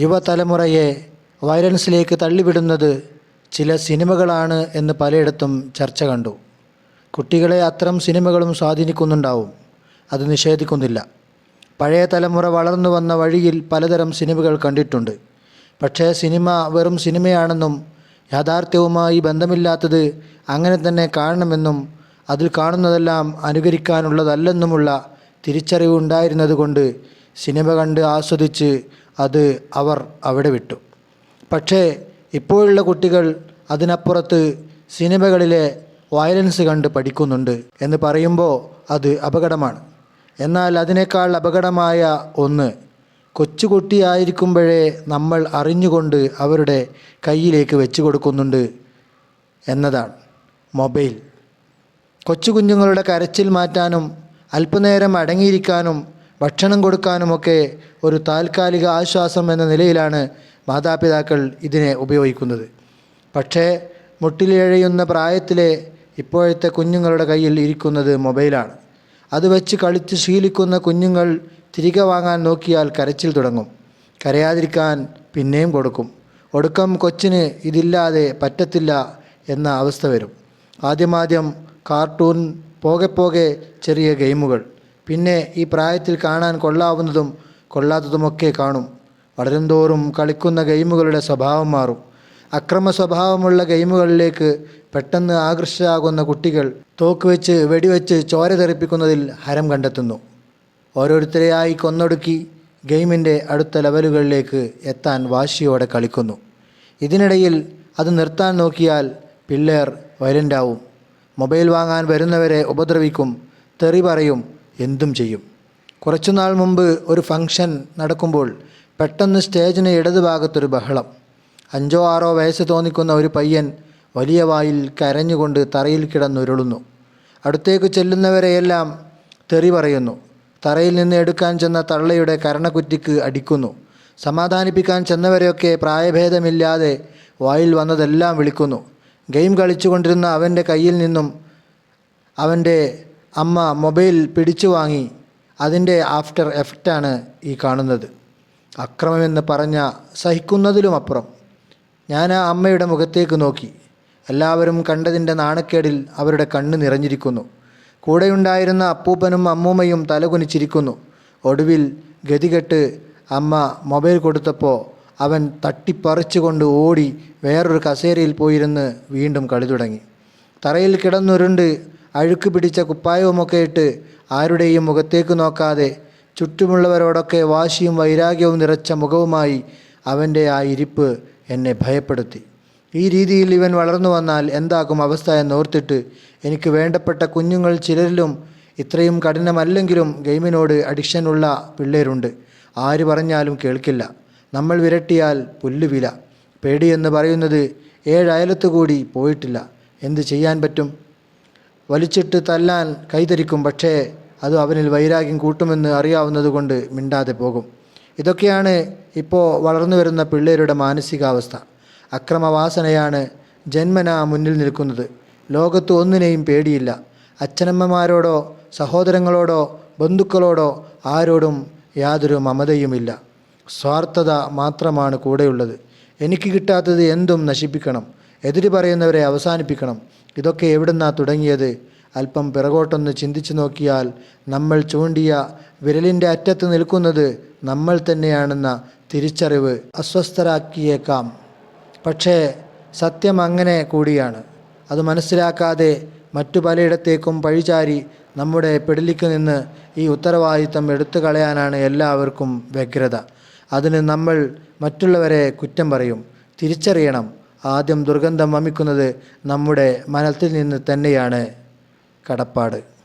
യുവതലമുറയെ വയലൻസിലേക്ക് തള്ളിവിടുന്നത് ചില സിനിമകളാണ് എന്ന് പലയിടത്തും ചർച്ച കണ്ടു. കുട്ടികളെ അത്തരം സിനിമകളും സ്വാധീനിക്കുന്നുണ്ടാവും. അത് നിഷേധിക്കുന്നില്ല. പഴയ തലമുറ വളർന്നു വന്ന വഴിയിൽ പലതരം സിനിമകൾ കണ്ടിട്ടുണ്ട്. പക്ഷേ സിനിമ വെറും സിനിമയാണെന്നും യാഥാർത്ഥ്യവുമായി ബന്ധമില്ലാത്തത് അങ്ങനെ തന്നെ കാണണമെന്നും അതിൽ കാണുന്നതെല്ലാം അനുകരിക്കാനുള്ളതല്ലെന്നുമുള്ള തിരിച്ചറിവുണ്ടായിരുന്നതുകൊണ്ട് സിനിമ കണ്ട് ആസ്വദിച്ച് അത് അവർ അവിടെ വിട്ടു. പക്ഷേ ഇപ്പോഴുള്ള കുട്ടികൾ അതിനപ്പുറത്ത് സിനിമകളിലെ വയലൻസ് കണ്ട് പഠിക്കുന്നുണ്ട് എന്ന് പറയുമ്പോൾ അത് അപകടമാണ്. എന്നാൽ അതിനേക്കാൾ അപകടമായ ഒന്ന് കൊച്ചുകുട്ടിയായിരിക്കുമ്പോഴേ നമ്മൾ അറിഞ്ഞുകൊണ്ട് അവരുടെ കയ്യിലേക്ക് വെച്ച് കൊടുക്കുന്നുണ്ട് എന്നതാണ് മൊബൈൽ. കൊച്ചു കുഞ്ഞുങ്ങളുടെ കരച്ചിൽ മാറ്റാനും അല്പനേരം അടങ്ങിയിരിക്കാനും ഭക്ഷണം കൊടുക്കാനുമൊക്കെ ഒരു താൽക്കാലിക ആശ്വാസം എന്ന നിലയിലാണ് മാതാപിതാക്കൾ ഇതിനെ ഉപയോഗിക്കുന്നത്. പക്ഷേ മുട്ടിലിഴയുന്ന പ്രായത്തിലെ ഇപ്പോഴത്തെ കുഞ്ഞുങ്ങളുടെ കയ്യിൽ ഇരിക്കുന്നത് മൊബൈലാണ്. അത് വെച്ച് കളിച്ച് ശീലിക്കുന്ന കുഞ്ഞുങ്ങൾ തിരികെ വാങ്ങാൻ നോക്കിയാൽ കരച്ചിൽ തുടങ്ങും. കരയാതിരിക്കാൻ പിന്നെയും കൊടുക്കും. ഒടുക്കം കൊച്ചിന് ഇതില്ലാതെ പറ്റത്തില്ല എന്ന അവസ്ഥ വരും. ആദ്യമാദ്യം കാർട്ടൂൺ പോകെ പോകെ ചെറിയ ഗെയിമുകൾ. പിന്നെ ഈ പ്രായത്തിൽ കാണാൻ കൊള്ളാവുന്നതും കൊള്ളാത്തതുമൊക്കെ കാണും. വളരുംതോറും കളിക്കുന്ന ഗെയിമുകളുടെ സ്വഭാവം മാറും. അക്രമ സ്വഭാവമുള്ള ഗെയിമുകളിലേക്ക് പെട്ടെന്ന് ആകർഷരാകുന്ന കുട്ടികൾ തോക്ക് വെച്ച് വെടിവെച്ച് ചോര തെറിപ്പിക്കുന്നതിൽ ഹരം കണ്ടെത്തുന്നു. ഓരോരുത്തരെയായി കൊന്നൊടുക്കി ഗെയിമിന്റെ അടുത്ത ലെവലുകളിലേക്ക് എത്താൻ വാശിയോടെ കളിക്കുന്നു. ഇതിനിടയിൽ അത് നിർത്താൻ നോക്കിയാൽ പിള്ളേർ വയലന്റാവും. മൊബൈൽ വാങ്ങാൻ വരുന്നവരെ ഉപദ്രവിക്കും തെറി പറയും എന്തും ചെയ്യും. കുറച്ചുനാൾ മുമ്പ് ഒരു ഫംഗ്ഷൻ നടക്കുമ്പോൾ പെട്ടെന്ന് സ്റ്റേജിന് ഇടതുഭാഗത്തൊരു ബഹളം. അഞ്ചോ ആറോ വയസ്സ് തോന്നിക്കുന്ന ഒരു പയ്യൻ വലിയ വായിൽ കരഞ്ഞുകൊണ്ട് തറയിൽ കിടന്നുരുളുന്നു. അടുത്തേക്ക് ചെല്ലുന്നവരെയെല്ലാം തെറി പറയുന്നു. തറയിൽ നിന്ന് എടുക്കാൻ ചെന്ന തള്ളയുടെ കരണക്കുറ്റിക്ക് അടിക്കുന്നു. സമാധാനിപ്പിക്കാൻ ചെന്നവരെയൊക്കെ പ്രായഭേദമില്ലാതെ വായിൽ വന്നതെല്ലാം വിളിക്കുന്നു. ഗെയിം കളിച്ചുകൊണ്ടിരുന്ന അവന്റെ കയ്യിൽ നിന്നും അവന്റെ അമ്മ മൊബൈൽ പിടിച്ചു വാങ്ങി അതിന്റെ ആഫ്റ്റർ എഫക്റ്റാണ് ഈ കാണുന്നത്. അക്രമമെന്ന് പറഞ്ഞ സഹിക്കുന്നതിലും അപ്പുറം. ഞാൻ ആ അമ്മയുടെ മുഖത്തേക്ക് നോക്കി. എല്ലാവരും കണ്ടതിന്റെ നാണക്കേടിൽ അവരുടെ കണ്ണ് നിറഞ്ഞിരിക്കുന്നു. കൂടെയുണ്ടായിരുന്ന അപ്പൂപ്പനും അമ്മൂമ്മയും തലകുനിച്ചിരിക്കുന്നു. ഒടുവിൽ ഗതികെട്ട് അമ്മ മൊബൈൽ കൊടുത്തപ്പോൾ അവൻ തട്ടിപ്പറിച്ചുകൊണ്ട് ഓടി വേറൊരു കസേരയിൽ പോയിരുന്ന് വീണ്ടും കളി തുടങ്ങി. തറയിൽ കിടന്നുരുണ്ട് അഴുക്ക് പിടിച്ച കുപ്പായവുമൊക്കെ ഇട്ട് ആരുടെയും മുഖത്തേക്ക് നോക്കാതെ ചുറ്റുമുള്ളവരോടൊക്കെ വാശിയും വൈരാഗ്യവും നിറച്ച മുഖവുമായി അവന്റെ ആ ഇരിപ്പ് എന്നെ ഭയപ്പെടുത്തി. ഈ രീതിയിൽ ഇവൻ വളർന്നു വന്നാൽ എന്താകും അവസ്ഥ എന്നോർത്തിട്ട് എനിക്ക് വേണ്ടപ്പെട്ട കുഞ്ഞുങ്ങൾ ചിലരിലും ഇത്രയും കഠിനമല്ലെങ്കിലും ഗെയിമിനോട് അഡിക്ഷനുള്ള പിള്ളേരുണ്ട്. ആര് പറഞ്ഞാലും കേൾക്കില്ല. നമ്മൾ വിരട്ടിയാൽ പുല്ലുവില. പേടിയെന്ന് പറയുന്നത് ഏഴയലത്ത് കൂടി പോയിട്ടില്ല. എന്ത് ചെയ്യാൻ പറ്റും? വലിച്ചിട്ട് തല്ലാൻ കൈതരിക്കും പക്ഷേ അത് അവനിൽ വൈരാഗ്യം കൂട്ടുമെന്ന് അറിയാവുന്നതുകൊണ്ട് മിണ്ടാതെ പോകും. ഇതൊക്കെയാണ് ഇപ്പോൾ വളർന്നു വരുന്ന പിള്ളേരുടെ മാനസികാവസ്ഥ. അക്രമവാസനയാണ് ജന്മന മുന്നിൽ നിൽക്കുന്നത്. ലോകത്ത് ഒന്നിനെയും പേടിയില്ല. അച്ഛനമ്മമാരോടോ സഹോദരങ്ങളോടോ ബന്ധുക്കളോടോ ആരോടും യാതൊരു മമതയുമില്ല. സ്വാർത്ഥത മാത്രമാണ് കൂടെയുള്ളത്. എനിക്ക് കിട്ടാത്തത് എന്തും നശിപ്പിക്കണം. എതിര് പറയുന്നവരെ അവസാനിപ്പിക്കണം. ഇതൊക്കെ എവിടുന്നാ തുടങ്ങിയത്? അല്പം പിറകോട്ടൊന്ന് ചിന്തിച്ചു നോക്കിയാൽ നമ്മൾ ചൂണ്ടിയ വിരലിന്റെ അറ്റത്ത് നിൽക്കുന്നത് നമ്മൾ തന്നെയാണെന്ന തിരിച്ചറിവ് അസ്വസ്ഥരാക്കിയേക്കാം. പക്ഷേ സത്യം അങ്ങനെ കൂടിയാണ്. അത് മനസ്സിലാക്കാതെ മറ്റു പലയിടത്തേക്കും പഴിചാരി നമ്മുടെ പിടലിക്ക് നിന്ന് ഈ ഉത്തരവാദിത്തം എടുത്തു കളയാനാണ് എല്ലാവർക്കും വ്യഗ്രത. അതിന് നമ്മൾ മറ്റുള്ളവരെ കുറ്റം പറയും. തിരിച്ചറിയണം. ആദ്യം ദുർഗന്ധം വമിക്കുന്നത് നമ്മുടെ മനത്തിൽ നിന്ന് തന്നെയാണ്. കടപ്പാട്.